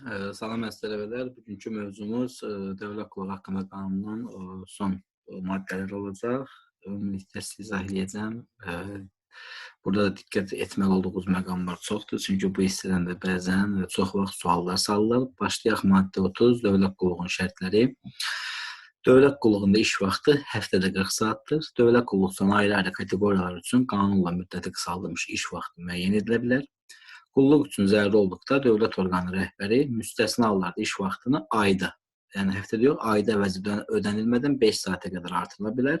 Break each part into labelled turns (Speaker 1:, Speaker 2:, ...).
Speaker 1: Salam əziz tələbələr. Bugünkü mövzumuz Dövlət Qulluğu haqqında qanunun son maddələri olacaq. Ümumilikdə sizə izah. Eee, Burada da diqqət etməli olduğumuz məqamlar çoxdur, çünki bu hissədən də bəzən çox vaxt suallar salınır. Başlayaq maddə 30 Dövlət Qulluğunun şərtləri. Dövlət qulluğunda iş vaxtı həftədə 40 saatdır. Dövlət qulluqçunun ayrı-ayrı kateqoriyalar üçün qanunla müddəti qısaldılmış iş vaxtı müəyyən edilə bilər. Qulluq üçün zəruri olduqda dövlət orqanı rəhbəri müstəsna hallarda iş vaxtını ayda, yəni həftədə yox, ayda əvəzi ödənilmədən 5 saata qədər artırıla bilər.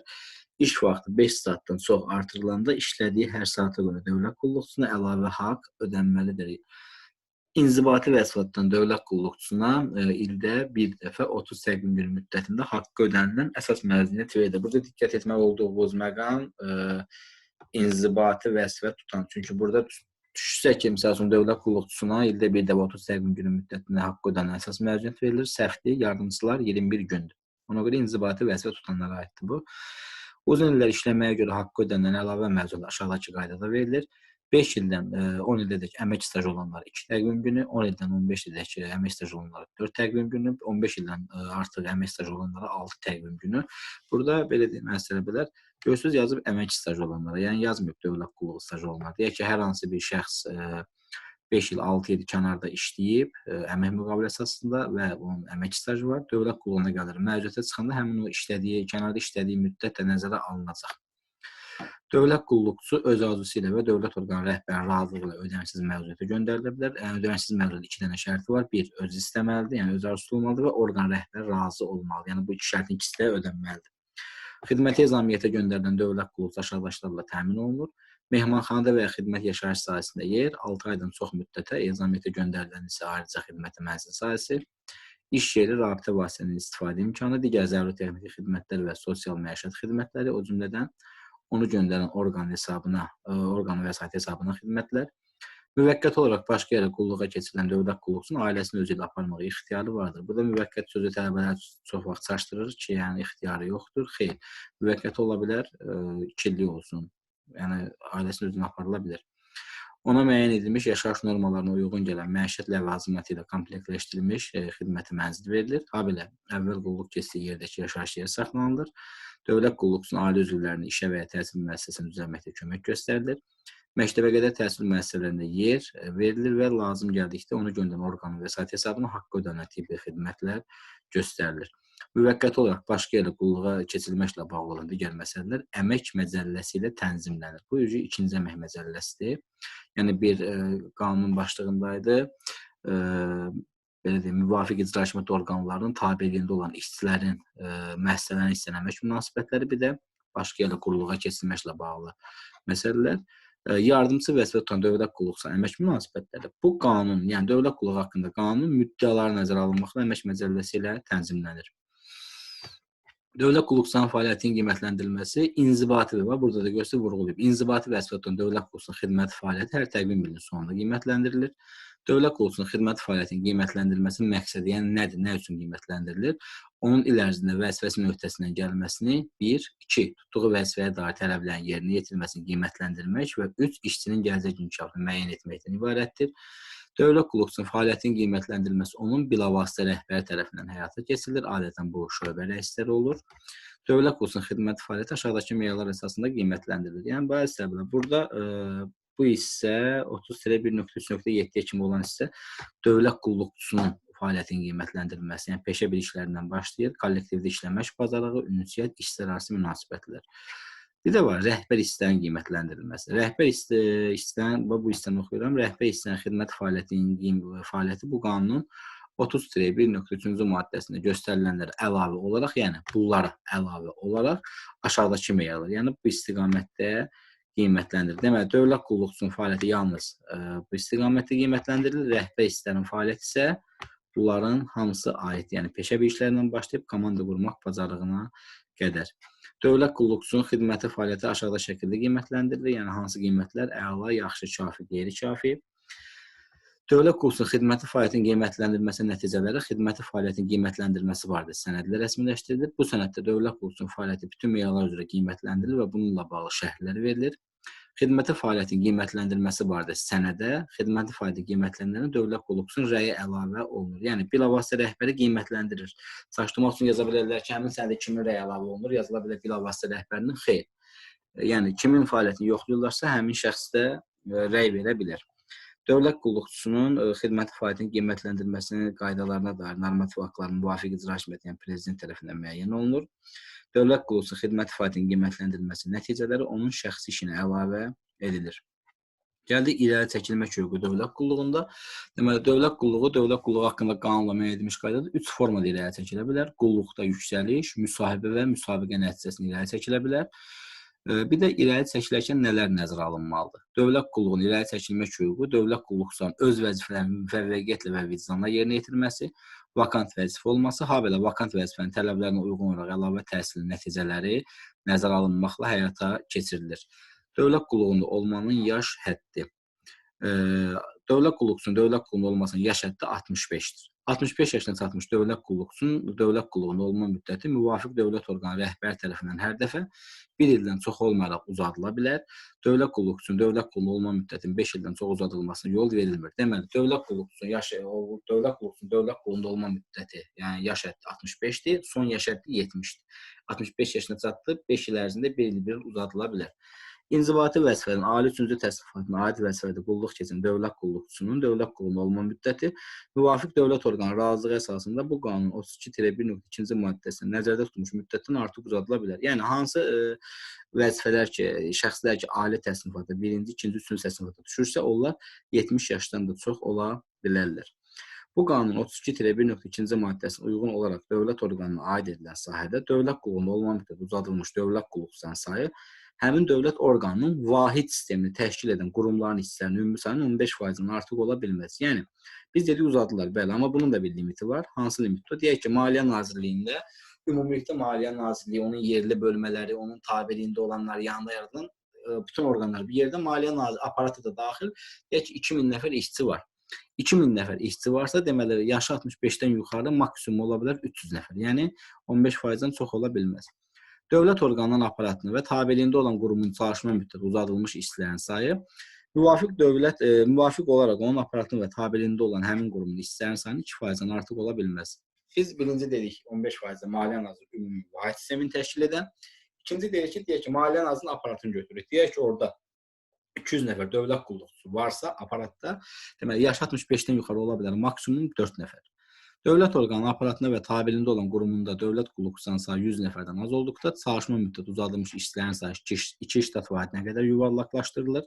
Speaker 1: İş vaxtı 5 saatdan çox artırılanda işlədiyi hər saata görə dövlət qulluqçusuna əlavə haqq ödənməlidir. İnzibati vəsaitdən dövlət qulluqçusuna e, ildə bir dəfə 30 təqvim gün müddətində haqqı ödənilən əsas məzuniyyət verilir. Burada diqqət etməli olduğumuz məqam e, inzibati vəsvət tutan. Çünki burada düşsə ki, məsəl üçün dövlət qulluqçusuna ildə bir dəfə 30 təqvim günü müddətində haqqı ödənilən əsas məzuniyyət verilir. Səhvdir, yardımçılar 21 gündür. Ona görə inzibati vəzifə tutanlara aiddir bu. Uzun illər işləməyə görə haqqı ödənilən əlavə məzun aşağıdakı qaydada verilir. 5 ildən 10 ilədək əmək stajı olanlara 2 təqvim günü, 10 ildən 15 ilədək əmək stajı olanlara 4 təqvim günü, 15 ildən artıq əmək stajı olanlara 6 təqvim günü. Burada belə deyim, məsələ bilər. Görürsüz yazıb əmək stajı olanlara, yəni yazmayıb dövlət qulluğu stajı olanlara. Deyək ki, hər hansı bir şəxs 5 il 6-7 kənarda işləyib, əmək müqavilə əsasında və onun əmək stajı var, dövlət qulluğuna gəlir. Mərcəətə çıxanda həmin o işlədiyi, kənarda işlədiyi müddət də nəzərə alınacaq. Dövlət qulluqçusu öz arzusu ilə və dövlət orqanı rəhbərinin razılığı ilə ödənişsiz məzuniyyətə göndərilə bilər. Yəni ödənişsiz məzuniyyətin iki dənə şərti var. Bir, öz istəməlidir, yəni öz arzusu olmalıdır və orqan rəhbəri razı olmalıdır. Yəni bu iki şərtin ikisi də ödənməlidir. Xidməti ezamiyyətə göndərilən dövlət qulluqçusu aşağıdakılarla təmin olunur. Mehmanxanada və ya xidmət yaşayış sahəsində yer 6 aydan çox müddətə ezamiyyətə göndərilən isə ayrıca xidməti mənzil sahəsi, iş yeri, rabitə vasitələrinin istifadə imkanı, digər zəruri texniki xidmətlər və sosial məişət xidmətləri, o cümlədən onu göndərən orqan hesabına, orqan vəsait hesabına xidmətlər, müvəqqəti olaraq başqa yerə qulluğa keçirilən dövlət qulluqçunun ailəsini özü ilə aparmağa ixtiyarı vardır. Burada müvəqqət sözü tələbələr çox vaxt çaşdırır ki, yəni ixtiyarı yoxdur. Xeyr, müvəqqəti ola bilər, 2 illik olsun. Yəni ailəsini özünə aparıla bilər. Ona müəyyən edilmiş yaşayış normalarına uyğun gələn məişət ləvazimatı ilə komplektləşdirilmiş e, xidməti mənzil verilir. Habelə əvvəl qulluq keçdiyi yerdəki yaşayış yeri saxlanılır. Dövlət qulluqçunun ailə üzvlərini işə və ya təhsil müəssisəsində düzəlməkdə kömək göstərilir. Məktəbə qədər təhsil müəssisələrində yer e, verilir və lazım gəldikdə onu göndərən orqanın vəsait hesabına haqqı ödənilən tibbi xidmətlər göstərilir. Müvəqqəti olaraq başqa yerə qulluğa keçirilməklə bağlı olan digər məsələlər əmək məcəlləsi ilə tənzimlənir. Bu üzü ikinci əmək məcəlləsidir. Yəni bir e, qanunun başlığındaydı. E, belə deyim, müvafiq icra hakimiyyəti orqanlarının tabeliyində olan işçilərin e, müəssisələrin istənilən əmək münasibətləri, bir də başqa yerə qulluğa keçirilməklə bağlı məsələlər yardımçı vəzifə tutan dövlət qulluqçusu əmək münasibətləri bu qanun, yəni dövlət qulluğu haqqında qanun müddəaları nəzərə alınmaqla əmək məcəlləsi ilə tənzimlənir. Dövlət qulluqçusunun fəaliyyətinin qiymətləndirilməsi inzibati və burada da göstərib vurğulayıb. İnzibati vəzifə tutan dövlət qulluqçusunun xidmət fəaliyyəti hər təqvim ilinin sonunda qiymətləndirilir. Dövlət qulluqçusunun xidmət fəaliyyətinin qiymətləndirilməsinin məqsədi, yəni nədir, nə üçün qiymətləndirilir? Onun il ərzində vəzifəsinin öhdəsindən gəlməsini 1, 2, tutduğu vəzifəyə dair tələblərin yerinə yetirilməsini qiymətləndirmək və 3, işçinin gələcək inkişafını müəyyən etməkdən ibarətdir. Dövlət qulluqçusunun fəaliyyətinin qiymətləndirilməsi onun bilavasitə rəhbəri tərəfindən həyata keçirilir. Adətən bu şöbə rəisləri olur. Dövlət qulluqçusunun xidmət fəaliyyəti aşağıdakı meyarlar əsasında qiymətlendirilir. Yəni bu əsasda burada ə, bu hissə 30-1.3.7-yə kimi olan hissə dövlət qulluqçusunun fəaliyyətinin qiymətləndirilməsi, yəni peşə bir işlərindən başlayır, kollektivdə işləmək bacarığı, ünsiyyət, işçilər arası münasibətlər. Bir də var rəhbər hissənin qiymətləndirilməsi. Rəhbər hissə hissənin bu hissəni oxuyuram. Rəhbər hissənin xidmət fəaliyyətinin fəaliyyəti bu qanunun 30-1.3-cü maddəsində göstərilənlərə əlavə olaraq, yəni bunlara əlavə olaraq aşağıdakı meyarlar, yəni bu istiqamətdə qiymətləndirilir. Deməli, dövlət qulluqçusunun fəaliyyəti yalnız ə, e, bu istiqamətdə qiymətləndirilir. Rəhbər hissənin fəaliyyəti isə bunların hamısı aid, yəni peşə bir işlərindən başlayıb komanda qurmaq bacarığına qədər. Dövlət qulluqçusunun xidməti fəaliyyəti aşağıda şəkildə qiymətləndirilir. Yəni hansı qiymətlər əla, yaxşı, kafi, qeyri-kafi. Dövlət qulluqçusunun xidməti fəaliyyətinin qiymətləndirilməsi nəticələri xidməti fəaliyyətin qiymətləndirilməsi barədə sənədlər rəsmiləşdirilir. Bu sənəddə dövlət qulluqçusunun fəaliyyəti bütün meyarlar üzrə qiymətləndirilir və bununla bağlı şərhlər verilir. Xidməti fəaliyyətin qiymətləndirilməsi barədə sənədə xidməti fəaliyyəti qiymətləndirmə dövlət qulluqçusunun rəyi əlavə olunur. Yəni bilavasitə rəhbəri qiymətləndirir. Çaşdırmaq üçün yaza bilərlər ki, həmin sənədə kimin rəyi əlavə olunur, yazıla bilər bilavasitə rəhbərinin xeyr. Yəni kimin fəaliyyətini yoxlayırlarsa, həmin şəxs də rəy verə bilər. Dövlət qulluqçusunun xidməti fəaliyyətinin qiymətləndirilməsinin qaydalarına dair normativ aktların müvafiq icra hakimiyyəti, yəni prezident tərəfindən müəyyən olunur. Dövlət qulluqçusunun xidməti fəaliyyətinin qiymətləndirilməsi nəticələri onun şəxsi işinə əlavə edilir. Gəldik irəli çəkilmək hüququ dövlət qulluğunda. Deməli, dövlət qulluğu dövlət qulluğu haqqında qanunla müəyyən edilmiş qaydada 3 formada irəli çəkilə bilər. Qulluqda yüksəliş, müsahibə və müsabiqə nəticəsində irəli çəkilə bilər. Bir də irəli çəkilərkən nələr nəzərə alınmalıdır? Dövlət qulluğunun irəli çəkilmək hüququ dövlət qulluqçusunun öz vəzifələrini müvəffəqiyyətlə və vicdanla yerinə yetirməsi, vakant vəzifə olması, habelə vakant vəzifənin tələblərinə uyğun olaraq əlavə təhsilin nəticələri nəzərə alınmaqla həyata keçirilir. Dövlət qulluğunda olmanın yaş həddi. Dövlət qulluqçusunun dövlət qulluğunda olmasının yaş həddi 65-dir. 65 yaşına çatmış dövlət qulluqçusunun dövlət qulluğunda olma müddəti müvafiq dövlət orqanı rəhbər tərəfindən hər dəfə 1 ildən çox olmayaraq uzadıla bilər. Dövlət qulluqçusunun dövlət qulluğunda olma müddətinin 5 ildən çox uzadılmasına yol verilmir. Deməli, dövlət qulluqçusunun yaş dövlət qulluqçusunun dövlət qulluğunda olma müddəti, yəni yaş həddi 65-dir, son yaş həddi 70-dir. 65 yaşına çatdı, 5 il ərzində 1 il bir uzadıla bilər. İnzibati vəzifədən ali üçüncü təsərrüfatına aid vəzifədə qulluq keçən dövlət qulluqçusunun dövlət qulluğunda olma müddəti müvafiq dövlət orqanı razılığı əsasında bu qanunun 32-1.2-ci maddəsində nəzərdə tutulmuş müddətdən artıq uzadıla bilər. Yəni hansı ə, vəzifələr ki, şəxslər ki, ali təsnifatda, 1-ci, 2-ci, 3-cü təsnifatda düşürsə, onlar 70 yaşdan da çox ola bilərlər. Bu qanunun 32-1.2-ci maddəsinə uyğun olaraq dövlət orqanına aid edilən sahədə dövlət qulluğunda olma müddəti uzadılmış dövlət qulluqçusunun sayı həmin dövlət orqanının vahid sistemini təşkil edən qurumların hissələrinin ümumi sayının 15%-dən artıq ola bilməz. Yəni biz dedik uzadılar, bəli, amma bunun da bir limiti var. Hansı limitdir? Deyək ki, Maliyyə Nazirliyində ümumilikdə Maliyyə Nazirliyi, onun yerli bölmələri, onun tabeliyində olanlar, yanında yaradılan bütün orqanlar bir yerdə Maliyyə Nazirliyi aparatı da daxil, deyək ki, 2000 nəfər işçi var. 2000 nəfər işçi varsa, deməli yaşı 65-dən yuxarı maksimum ola bilər 300 nəfər. Yəni 15%-dən çox ola bilməz. Dövlət orqanının aparatını və tabeliyində olan qurumun çalışma müddəti uzadılmış işçilərin sayı müvafiq dövlət e, müvafiq olaraq onun aparatını və tabeliyində olan həmin qurumun işçilərin sayının 2%-dən artıq ola bilməz. Biz birinci dedik 15% Maliyyə Nazirliyi ümumi vahid sistemini təşkil edən. İkinci deyək ki, deyək ki, Maliyyə Nazirliyinin aparatını götürürük. Deyək ki, orada 200 nəfər dövlət qulluqçusu varsa aparatda, deməli yaş 65-dən yuxarı ola bilər, maksimum 4 nəfər. Dövlət orqanı aparatında və tabeliyində olan qurumunda dövlət qulluqçusunun sayı 100 nəfərdən az olduqda çalışma müddəti uzadılmış işçilərin sayı 2 ştat vahidinə qədər yuvarlaqlaşdırılır.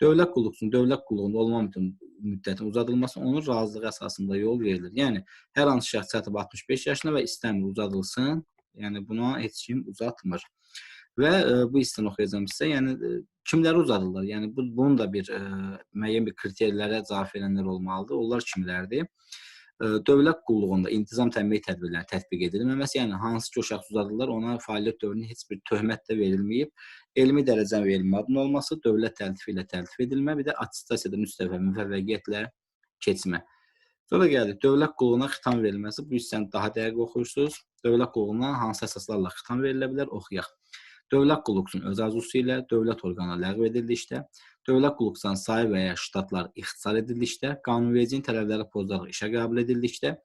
Speaker 1: Dövlət qulluqçusunun dövlət qulluğunda olma müddətinin uzadılması onun razılığı əsasında yol verilir. Yəni hər hansı şəxs çatıb 65 yaşına və istəmir uzadılsın, yəni buna heç kim uzatmır. Və ə, bu hissəni oxuyacağam sizə. Yəni ə, kimləri uzadırlar? Yəni bu bunun da bir ə, müəyyən bir kriterlərə cavab verənlər olmalıdır. Onlar kimlərdir? Dövlət qulluğunda intizam təmin tədbirləri tətbiq edilməməsi, yəni hansı ki o şəxs uzadılır, ona fəaliyyət dövrünün heç bir töhmət də verilməyib, elmi dərəcənin verilmə adının olması, dövlət təltifi ilə təltif edilmə, bir də attestasiyada müstəvə müvəffəqiyyətlə keçmə. Sonra gəldik, dövlət qulluğuna xitam verilməsi. Bu hissəni daha dəqiq oxuyursunuz. Dövlət qulluğuna hansı əsaslarla xitam verilə bilər? Oxuyaq. Dövlət qulluqçunun öz arzusu ilə dövlət orqanı ləğv edildikdə, dövlət qulluqçusunun sayı və ya ştatlar ixtisar edildikdə, qanunvericinin tələbləri pozularaq işə qəbul edildikdə,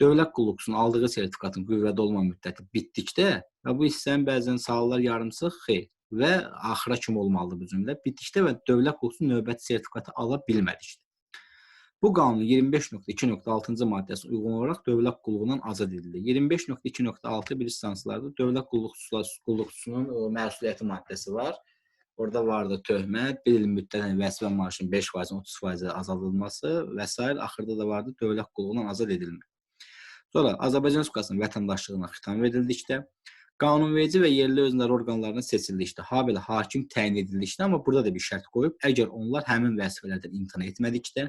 Speaker 1: dövlət qulluqçusunun aldığı sertifikatın qüvvədə olma müddəti bitdikdə və bu hissənin bəzən sallar yarımçıq xeyr və axıra kimi olmalıdır bu cümlə. Bitdikdə və dövlət qulluqçusu növbəti sertifikatı ala bilmədikdə. Bu qanun 25.2.6-cı maddəsinə uyğun olaraq dövlət qulluğundan azad edilir. 25.2.6 bir stansiyada dövlət qulluqçusunun məsuliyyəti maddəsi var. Orada var da töhmət, bir il müddətən vəzifə maaşının 5%, 30% azaldılması və s. axırda da vardı dövlət qulluğundan azad edilmə. Sonra Azərbaycan Respublikasının vətəndaşlığına xitam edildikdə, qanunverici və yerli özləri orqanlarına seçildikdə, habelə hakim təyin edildikdə, amma burada da bir şərt qoyub, əgər onlar həmin vəzifələrdən imtina etmədikdə,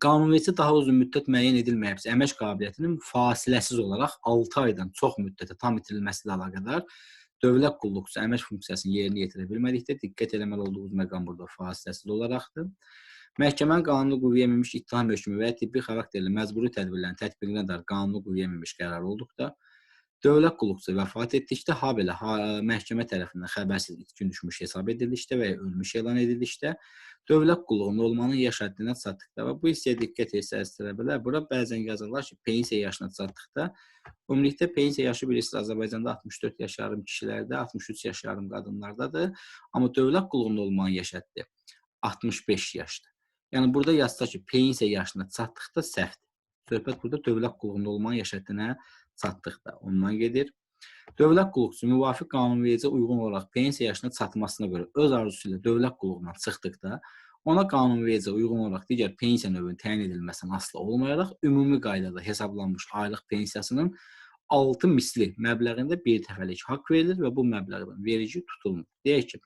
Speaker 1: qanunverici daha uzun müddət müəyyən edilməyibsə, əmək qabiliyyətinin fasiləsiz olaraq 6 aydan çox müddətə tam itirilməsi ilə əlaqədar dövlət qulluqçusu əmək funksiyasını yerinə yetirə bilmədikdə diqqət etməli olduğumuz məqam burada fasiləsiz olaraqdır. Məhkəmənin qanuni qüvvəyə minmiş ittiham hökmü və ya tibbi xarakterli məcburi tədbirlərin tətbiqinə dair qanuni qüvvəyə minmiş qərar olduqda, Dövlət qulluqçusu vəfat etdikdə, habelə ha, məhkəmə tərəfindən xəbərsiz itkin düşmüş hesab edildikdə və ya ölmüş elan edildikdə, dövlət qulluğunda olmanın yaş həddinə çatdıqda və bu hissəyə diqqət etsəz bilər. Bura bəzən yazırlar ki, pensiya yaşına çatdıqda, ümumilikdə pensiya yaşı bilirsiniz Azərbaycanda 64 yaş yarım kişilərdə, 63 yaş yarım qadınlardadır. Amma dövlət qulluğunda olmanın yaş həddi 65 yaşdır. Yəni burada yazsa ki, pensiya yaşına çatdıqda səhvdir. Söhbət burada dövlət qulluğunda olmanın yaş həddinə çatdıqda ondan gedir. Dövlət qulluqçusu müvafiq qanunvericiliyə uyğun olaraq pensiya yaşına çatmasına görə öz arzusu ilə dövlət qulluğundan çıxdıqda, ona qanunvericiliyə uyğun olaraq digər pensiya növünün təyin edilməsindən asılı olmayaraq ümumi qaydada hesablanmış aylıq pensiyasının 6 misli məbləğində bir dəfəlik haqq verilir və bu məbləğdən verici tutulmur. Deyək ki,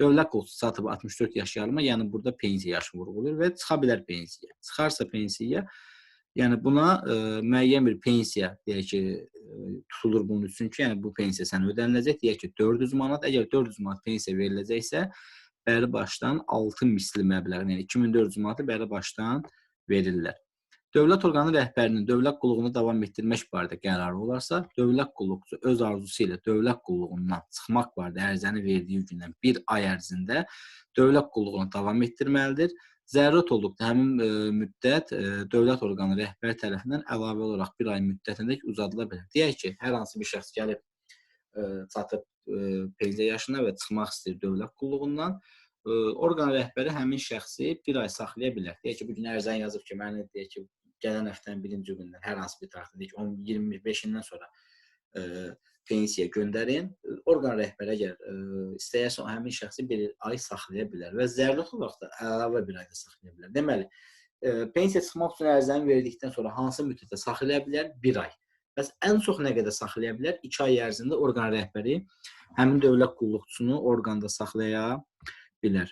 Speaker 1: dövlət qulluqçusu çatıb 64 yaş yarıma, yəni burada pensiya yaşı vurğulayır və çıxa bilər pensiyaya. Çıxarsa pensiyaya Yəni buna ə, müəyyən bir pensiya deyək ki, ə, tutulur bunun üçün ki, yəni bu pensiya sənə ödəniləcək. Deyək ki, 400 manat. Əgər 400 manat pensiya veriləcəksə, bəri başdan 6 misli məbləğin, yəni 2400 manatı bəri başdan verirlər. Dövlət orqanı rəhbərinin dövlət qulluğunu davam etdirmək barədə qərarı olarsa, dövlət qulluqçusu öz arzusu ilə dövlət qulluğundan çıxmaq barədə ərizəni verdiyi gündən 1 ay ərzində dövlət qulluğunu davam etdirməlidir zərurət olduqda həmin ə, müddət ə, dövlət orqanı rəhbər tərəfindən əlavə olaraq 1 ay müddətindək uzadıla bilər. Deyək ki, hər hansı bir şəxs gəlib ə, çatıb ə, pensiya yaşına və çıxmaq istəyir dövlət qulluğundan, ə, orqan rəhbəri həmin şəxsi 1 ay saxlaya bilər. Deyək ki, bu gün ərizəni yazıb ki, məni deyək ki, gələn həftənin birinci gündən hər hansı bir tarixdə deyək ki, 10 25-dən sonra ə, pensiya göndərin. Orqan rəhbəri əgər ə, istəyərsə həmin şəxsi bir ay saxlaya bilər və zərurət olaraq da əlavə bir ay da saxlaya bilər. Deməli, ə, pensiya çıxmaq üçün ərizəni verdikdən sonra hansı müddətə saxlaya bilər? 1 ay. Bəs ən çox nə qədər saxlaya bilər? 2 ay ərzində orqan rəhbəri həmin dövlət qulluqçusunu orqanda saxlaya bilər.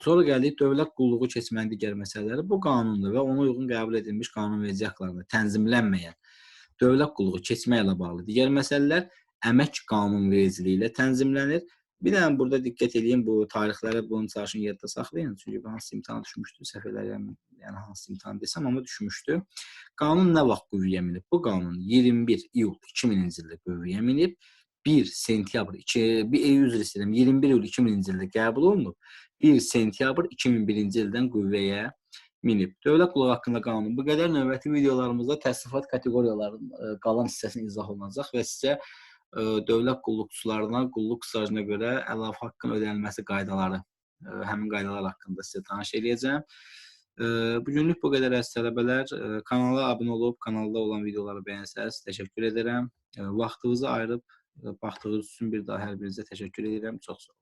Speaker 1: Sonra gəldik dövlət qulluğu keçmənin digər məsələləri. Bu qanunda və ona uyğun qəbul edilmiş qanunverici aktlarında tənzimlənməyən dövlət qulluğu keçmə ilə bağlı digər məsələlər əmək qanunvericiliyi ilə tənzimlənir. Bir dənə burada diqqət edin bu tarixlərə bunun çalışın yadda saxlayın. Çünki hansı imtahan düşmüşdü, səhv eləyirəm, yəni hansı imtahan desəm, amma düşmüşdü. Qanun nə vaxt qüvvəyə minib? Bu qanun 21 iyul 2000-ci ildə qüvvəyə minib. 1 sentyabr 2 bir üzr istəyirəm 21 iyul 2000-ci ildə qəbul olunub. 1 sentyabr 2001-ci ildən qüvvəyə minib. Dövlət qulluğu haqqında qanun bu qədər. Növbəti videolarımızda təsnifat kateqoriyalarının ə, qalan hissəsini izah olunacaq və sizə ə, dövlət qulluqçularına qulluq stajına görə əlavə haqqın ödənilməsi qaydaları, ə, həmin qaydalar haqqında sizə tanış eləyəcəm. Bu günlük bu qədər əziz tələbələr. Kanala abunə olub, kanalda olan videoları bəyənsəz təşəkkür edirəm. Vaxtınızı ayırıb baxdığınız üçün bir daha hər birinizə təşəkkür edirəm. Çox sağ olun.